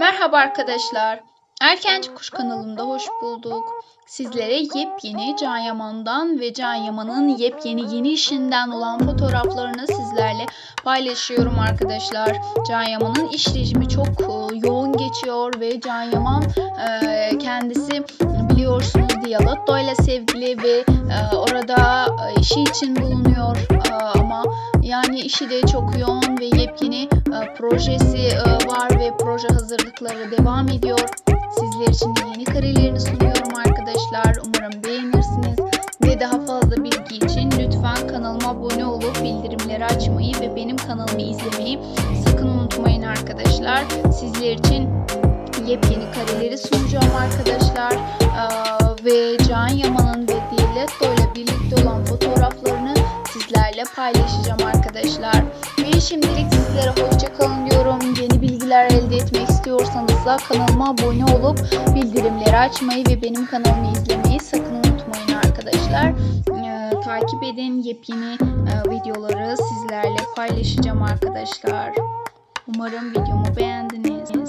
Merhaba arkadaşlar. Erkenci Kuş kanalımda hoş bulduk. Sizlere yepyeni Can Yaman'dan ve Can Yaman'ın yepyeni yeni işinden olan fotoğraflarını sizlerle paylaşıyorum arkadaşlar. Can Yaman'ın iş rejimi çok e, yoğun geçiyor ve Can Yaman e, kendisi biliyorsunuz Diyalotto ile sevgili ve e, orada işi için bulunuyor ama yani işi de çok yoğun ve yepyeni e, projesi e, var ve proje hazırlıkları devam ediyor. Sizler için de yeni karelerini sunuyorum arkadaşlar. Umarım beğenirsiniz. Ve daha fazla bilgi için lütfen kanalıma abone olup bildirimleri açmayı ve benim kanalımı izlemeyi sakın unutmayın arkadaşlar. Sizler için yepyeni kareleri sunacağım arkadaşlar. Ee, ve Can Yaman'ın sizlerle paylaşacağım arkadaşlar. Ve şimdilik sizlere hoşça kalın diyorum. Yeni bilgiler elde etmek istiyorsanız da kanalıma abone olup bildirimleri açmayı ve benim kanalımı izlemeyi sakın unutmayın arkadaşlar. Ee, takip edin. Yepyeni e, videoları sizlerle paylaşacağım arkadaşlar. Umarım videomu beğendiniz.